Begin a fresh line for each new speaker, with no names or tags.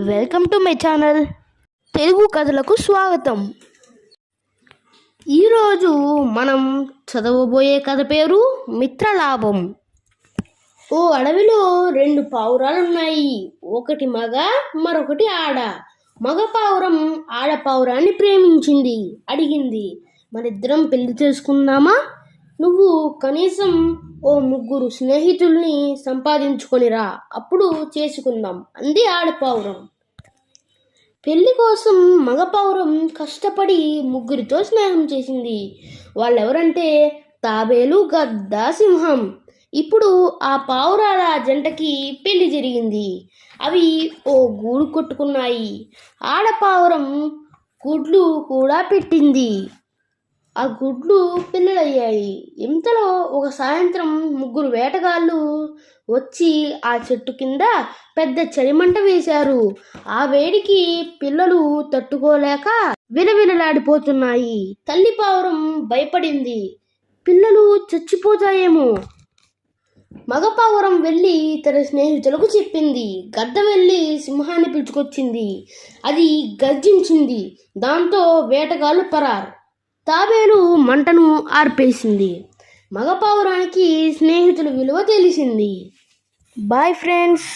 Welcome to my channel. Telugu కథలకు స్వాగతం. ఈరోజు మనం చదవబోయే కథ పేరు మిత్రలాభం. ఓ అడవిలో రెండు పావురాలు ఉన్నాయి ఒకటి మగ మరొకటి ఆడ. మగ పావురం ఆడ పావురాన్ని ప్రేమించింది. అడిగింది మరిద్దరం పెళ్ళి చేసుకుందామా? నువ్వు కనీసం ఓ ముగ్గురు స్నేహితుల్ని సంపాదించుకొనిరా అప్పుడు చేసుకుందాం అంది ఆడపావురం పెళ్ళి కోసం మగపావురం కష్టపడి ముగ్గురితో స్నేహం చేసింది. వాళ్ళెవరంటే తాబేలు గద్ద సింహం ఇప్పుడు ఆ పావురాల జంటకి పెళ్ళి జరిగింది. అవి ఓ గూడు కొట్టుకున్నాయి. ఆడపావురం గుడ్లు కూడా పెట్టింది. ఆ గుడ్లు పిల్లలయ్యాయి. ఇంతలో ఒక సాయంత్రం ముగ్గురు వేటగాళ్ళు వచ్చి ఆ చెట్టు కింద పెద్ద చలిమంట వేశారు. ఆ వేడికి పిల్లలు తట్టుకోలేక విలవిలలాడిపోతున్నాయి. తల్లి పావురం భయపడింది. పిల్లలు చచ్చిపోతాయేమో. మగపావురం వెళ్ళి తన స్నేహితులకు చెప్పింది. గద్ద వెళ్ళి సింహాన్ని పిలుచుకొచ్చింది. అది గర్జించింది. దాంతో వేటగాళ్ళు పరారు. తాబేలు మంటను ఆర్పేసింది. మగపావురానికి స్నేహితుల విలువ తెలిసింది. Bye friends